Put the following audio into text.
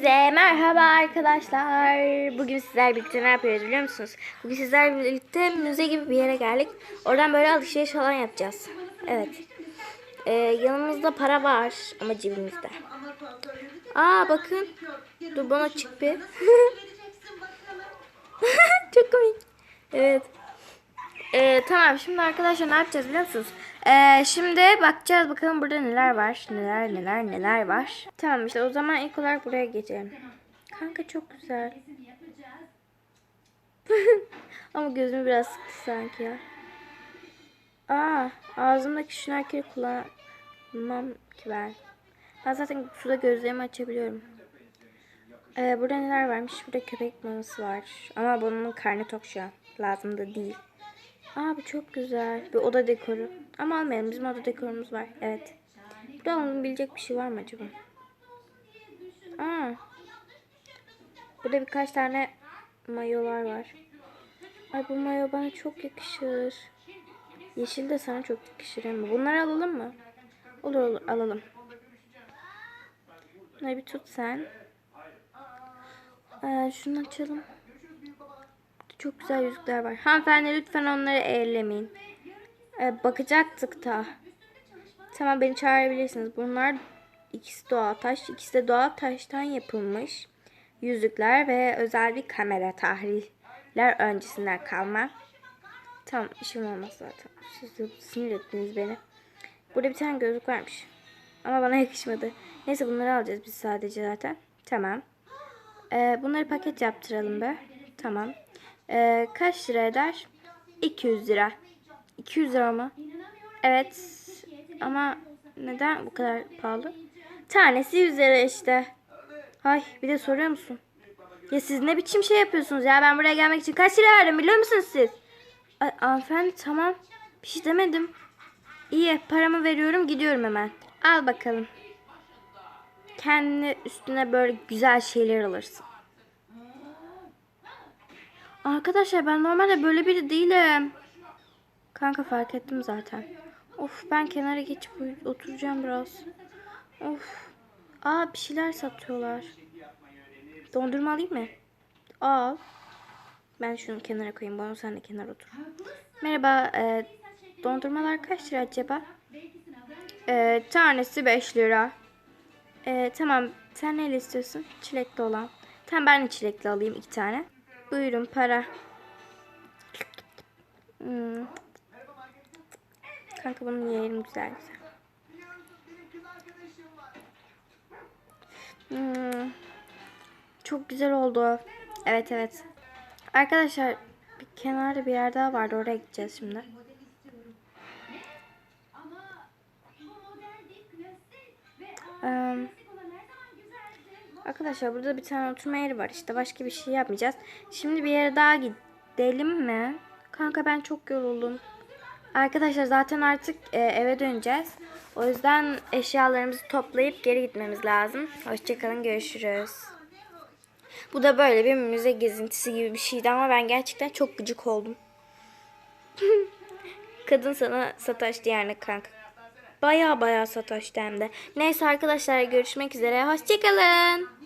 Hepinize merhaba arkadaşlar. Bugün sizler birlikte ne yapıyoruz biliyor musunuz? Bugün sizler birlikte müze gibi bir yere geldik. Oradan böyle alışveriş falan yapacağız. Evet. Ee, yanımızda para var ama cebimizde. Aa bakın. Dur bana çık bir. Çok komik. Evet. Ee, tamam şimdi arkadaşlar ne yapacağız biliyor musunuz? Ee, şimdi bakacağız bakalım burada neler var. Neler neler neler var. Tamam işte o zaman ilk olarak buraya geçelim. Kanka çok güzel. Ama gözümü biraz sıktı sanki ya. Aa ağzımdaki şunarkeri kullanmam ki ben. Ben zaten suda gözlerimi açabiliyorum. Ee, burada neler varmış? Burada köpek maması var. Ama bunun karnı tok şu an. Lazım da değil. Aa bu çok güzel. Bir oda dekoru. Ama almayalım. Bizim oda dekorumuz var. Evet. Burada alınabilecek bir şey var mı acaba? Aa. Burada birkaç tane mayolar var. Ay bu mayo bana çok yakışır. Yeşil de sana çok yakışır ama. Bunları alalım mı? Olur olur alalım. Bunları bir tut sen. Ee, şunu açalım. Çok güzel yüzükler var. Hanımefendi lütfen onları ellemeyin. Ee, bakacaktık da. Tamam beni çağırabilirsiniz. Bunlar ikisi doğal taş. ikisi de doğal taştan yapılmış. Yüzükler ve özel bir kamera tahliller öncesinden kalma. Tamam işim olmaz zaten. Siz sinir ettiniz beni. Burada bir tane gözlük varmış. Ama bana yakışmadı. Neyse bunları alacağız biz sadece zaten. Tamam. Ee, bunları paket yaptıralım be. Tamam. Ee, kaç lira eder? 200 lira. 200 lira mı? Evet. Ama neden bu kadar pahalı? Tanesi 100 lira işte. Ay bir de soruyor musun? Ya siz ne biçim şey yapıyorsunuz ya? Ben buraya gelmek için kaç lira verdim biliyor musunuz siz? Hanımefendi tamam. Bir şey demedim. İyi paramı veriyorum gidiyorum hemen. Al bakalım. Kendi üstüne böyle güzel şeyler alırsın. Arkadaşlar ben normalde böyle biri değilim. Kanka fark ettim zaten. Of ben kenara geçip oturacağım biraz. Of. Aa bir şeyler satıyorlar. Dondurma alayım mı? Al. Ben şunu kenara koyayım. Bunu sen de kenara otur. Merhaba. E, dondurmalar kaç lira acaba? E, tanesi 5 lira. E, tamam. Sen neyle istiyorsun? Çilekli olan. Tamam ben de çilekli alayım iki tane. Buyurun para. Hmm. Kanka bunu yiyelim güzel güzel. Hmm. Çok güzel oldu. Evet evet. Arkadaşlar bir kenarda bir yer daha vardı. Oraya gideceğiz şimdi. Arkadaşlar burada bir tane oturma yeri var. İşte başka bir şey yapmayacağız. Şimdi bir yere daha gidelim mi? Kanka ben çok yoruldum. Arkadaşlar zaten artık e, eve döneceğiz. O yüzden eşyalarımızı toplayıp geri gitmemiz lazım. Hoşçakalın görüşürüz. Bu da böyle bir müze gezintisi gibi bir şeydi ama ben gerçekten çok gıcık oldum. Kadın sana sataştı yani kanka. Baya baya sataştı hem de. Neyse arkadaşlar görüşmek üzere. Hoşçakalın.